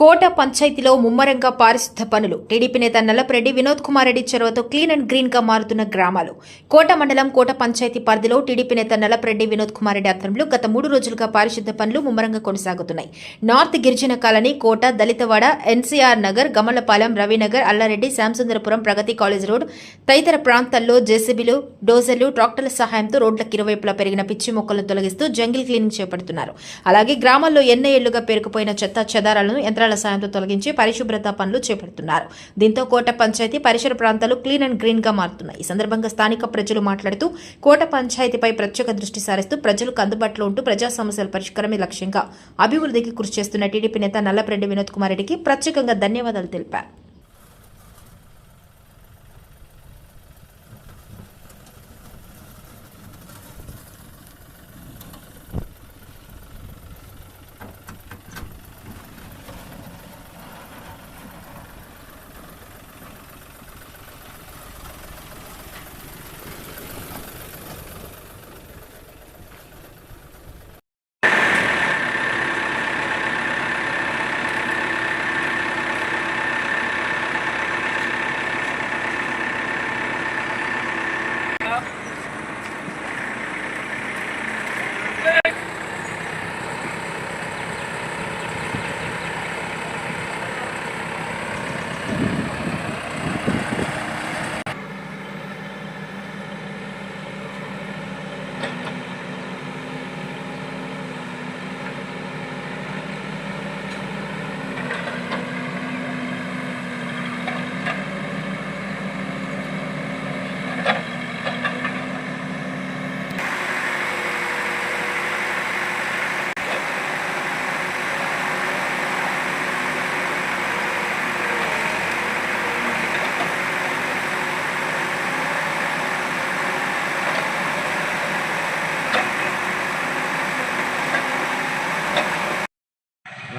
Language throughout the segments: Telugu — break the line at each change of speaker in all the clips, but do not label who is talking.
కోట పంచాయతీలో ముమ్మరంగా పారిశుద్ధ పనులు. టీడీపీ నేత నల్లపరెడ్డి వినోద్ కుమార్ రెడ్డి చొరవతో క్లీన్ అండ్ గ్రీన్గా మారుతున్న గ్రామాలు. కోట మండలం కోట పంచాయతీ పరిధిలో టీడీపీ నేత నల్లపరెడ్డి వినోద్ కుమార్ రెడ్డి ఆధ్వర్యంలో గత మూడు రోజులుగా పారిశుద్ధ పనులు ముమ్మరంగా కొనసాగుతున్నాయి. నార్త్ గిరిజన కాలనీ కోట దళితవాడ NCR Nagar Gamalapalem Ravinagar Allareddy Shyamsundarapuram Pragati college road తదితర ప్రాంతాల్లో జేసీబీలు డోజర్లు ట్రాక్టర్ల సహాయంతో రోడ్లకు ఇరువైపులా పెరిగిన పిచ్చి మొక్కలను తొలగిస్తూ జంగిల్ క్లీనింగ్ చేపడుతున్నారు. అలాగే గ్రామాల్లో ఎన్నో ఏళ్ళుగా పేరుకుపోయిన చెత్త చెదారాలను యంత్రాలు సాయంతో తొలగించి పరిశుభ్రత పనులు చేపడుతున్నారు. దీంతో కోట పంచాయతీ పరిసర ప్రాంతాలు క్లీన్ అండ్ గ్రీన్గా మారుతున్నాయి. ఈ సందర్భంగా స్థానిక ప్రజలు మాట్లాడుతూ కోట పంచాయతీపై ప్రత్యేక దృష్టి సారిస్తూ ప్రజలకు అందుబాటులో ఉంటూ ప్రజా సమస్యల పరిష్కారమే లక్ష్యంగా అభివృద్ధికి కృషి చేస్తున్న టీడీపీ నేత నల్లపరెడ్డి వినోద్ కుమార్ రెడ్డికి ప్రత్యేకంగా ధన్యవాదాలు తెలిపారు.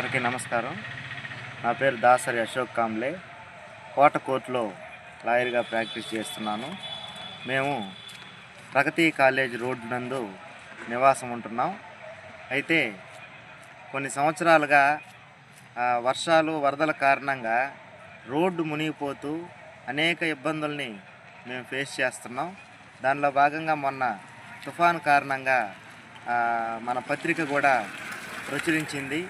అందరికీ నమస్కారం. నా పేరు దాసరి అశోక్ కాంబ్లే. కోట కోర్టులో లాయర్గా ప్రాక్టీస్ చేస్తున్నాను. మేము ప్రగతి కాలేజ్ రోడ్డు నందు నివాసం ఉంటున్నాం. అయితే కొన్ని సంవత్సరాలుగా వర్షాలు వరదల కారణంగా రోడ్డు మునిగిపోతూ అనేక ఇబ్బందుల్ని మేము ఫేస్ చేస్తున్నాం. దానిలో భాగంగా మొన్న తుఫాను కారణంగా మన పత్రిక కూడా ప్రచురించింది.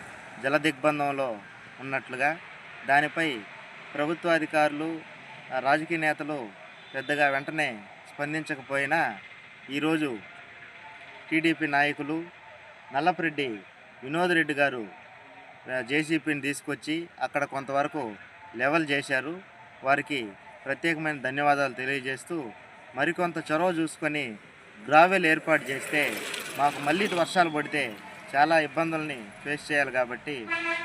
జల దిగ్బంధంలో ఉన్నట్లుగా దానిపై ప్రభుత్వ అధికారులు రాజకీయ నేతలు పెద్దగా వెంటనే స్పందించకపోయినా ఈరోజు టీడీపీ నాయకులు నల్లపరెడ్డి వినోద్ రెడ్డి గారు జేసీపీని తీసుకొచ్చి అక్కడ కొంతవరకు లెవెల్ చేశారు. వారికి ప్రత్యేకమైన ధన్యవాదాలు తెలియజేస్తూ మరికొంత చొరవ చూసుకొని గ్రావెల్ ఏర్పాటు చేస్తే మాకు మళ్ళీ వర్షాలు పడితే చాలా ఇబ్బందుల్ని ఫేస్ చేయాలి కాబట్టి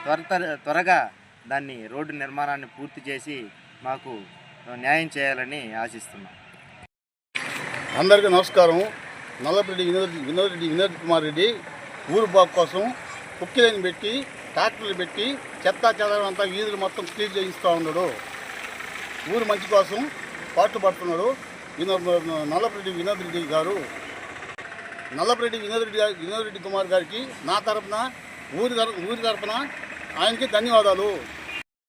త్వర త్వరగా దాన్ని రోడ్డు నిర్మాణాన్ని పూర్తి చేసి మాకు న్యాయం చేయాలని ఆశిస్తున్నాం.
అందరికీ నమస్కారం. నల్లపరెడ్డి వినోద్ వినోద్ రెడ్డి వినోద్ కుమార్ రెడ్డి ఊరు బాగు కోసం కుక్కీలను పెట్టి ట్రాక్టర్లు పెట్టి చెత్త చెదరం అంతా వీధులు మొత్తం క్లీన్ చేయిస్తూ ఉన్నాడు. ఊరు మంచి కోసం పాటుపడుతున్నాడు. వినోద్ నల్లపరెడ్డి వినోద్ రెడ్డి గారు నల్లపరెడ్డి వినోద్ రెడ్డి గారి వినోదరెడ్డి కుమార్ గారికి నా తరపున ఊరి తర ఊరి తరపున ఆయనకి ధన్యవాదాలు.